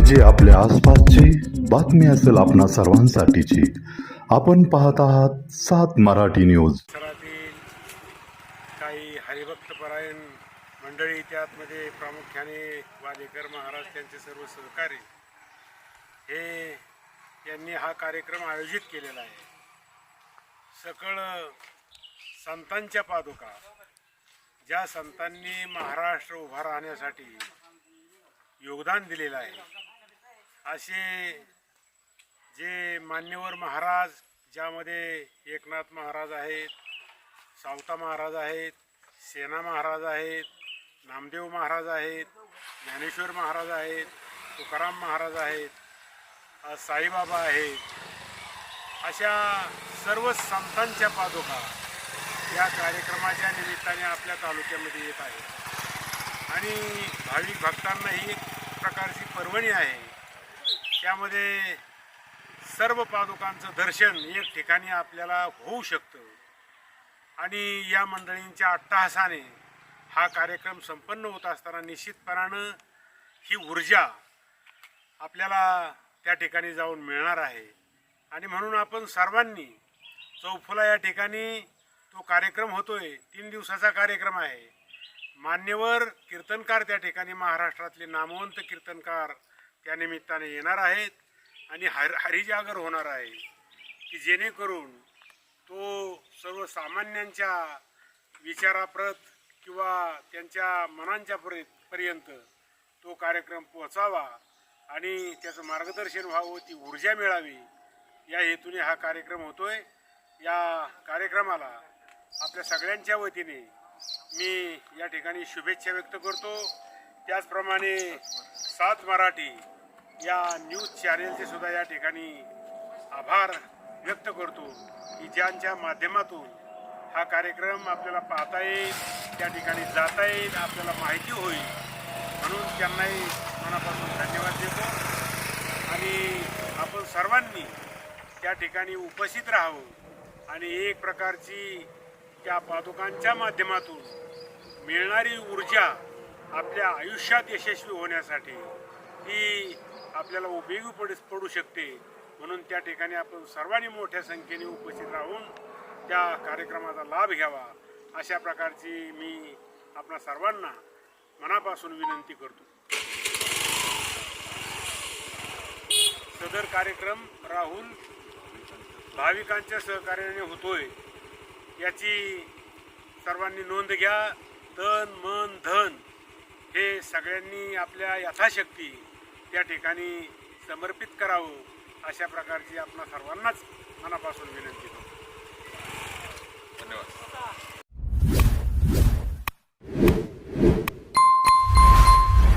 जे आपल्या आसपासची बातमी असेल आपणा सर्वांसाठीची. आपण पाहत आहात सात मराठी न्यूज. परिसरातील काही हरिभक्तपरायण मंडळी त्यातमध्ये प्रामुख्याने वालेकर महाराज त्यांचे सर्व सहकारी हे यांनी हा कार्यक्रम आयोजित केलेला आहे. सकळ संतांच्या पादुका. ज्या संतांनी महाराष्ट्र उभा राहण्यासाठी योगदान दिलेलं आहे. असे जे मान्यवर महाराज ज्यामध्ये एकनाथ महाराज आहेत सावता महाराज आहेत सेना महाराज आहेत नामदेव महाराज आहेत ज्ञानेश्वर महाराज आहेत तुकाराम महाराज आहेत साईबाबा आहेत अशा सर्व संतांच्या पादुका या कार्यक्रमाच्या निमित्ताने आपल्या तालुक्यामध्ये येत आहेत. आणि भाविक भक्तांना ही एक प्रकारची पर्वणी आहे. त्यामध्ये सर्व पादुकांचं दर्शन एक ठिकाणी आपल्याला होऊ शकतं. आणि या मंडळींच्या अट्टहासाने हा कार्यक्रम संपन्न होत असताना निश्चितपणानं ही ऊर्जा आपल्याला त्या ठिकाणी जाऊन मिळणार आहे. आणि म्हणून आपण सर्वांनी चौफुला या ठिकाणी तो कार्यक्रम होतोय. तीन दिवसाचा कार्यक्रम आहे. मान्यवर कीर्तनकार त्या ठिकाणी महाराष्ट्रातले नामवंत कीर्तनकार त्या निमित्ताने येणार आहेत आणि हर हरिजागर होणार आहे की जेणेकरून तो सर्वसामान्यांच्या विचाराप्रत किंवा त्यांच्या मनांच्या पर्यंत तो कार्यक्रम पोचावा आणि त्याचं मार्गदर्शन व्हावं ती ऊर्जा मिळावी या हेतूने हा कार्यक्रम होतोय. या कार्यक्रमाला आपल्या सगळ्यांच्या वतीने मी या ठिकाणी शुभेच्छा व्यक्त करतो. त्याचप्रमाणे सात मराठी या न्यूज चॅनेलचे सुद्धा या ठिकाणी आभार व्यक्त करतो की ज्यांच्या माध्यमातून हा कार्यक्रम आपल्याला पाहता येईल त्या ठिकाणी जाता येईल आपल्याला माहिती होईल. म्हणून त्यांनाही मनापासून धन्यवाद देतो. आणि आपण सर्वांनी त्या ठिकाणी उपस्थित राहावं आणि एक प्रकारची त्या पादुकांच्या माध्यमातून मिळणारी ऊर्जा आपल्या आयुष्यात यशस्वी होण्यासाठी ही आपल्याला उपयोगी पड पडू शकते. म्हणून त्या ठिकाणी आपण सर्वांनी मोठ्या संख्येने उपस्थित राहून त्या कार्यक्रमाचा लाभ घ्यावा. अशा प्रकारची मी आपणा सर्वांना मनापासून विनंती करतो. सदर कार्यक्रम राहुल भाविकांच्या सहकार्याने होतोय. याची सर्वांनी नोंद घ्या. तन मन धन हे सगळ्यांनी आपल्या यथाशक्ती त्या ठिकाणी समर्पित करावं अशा प्रकारची आपणा सर्वांनाच मनापासून विनंती करतो. धन्यवाद.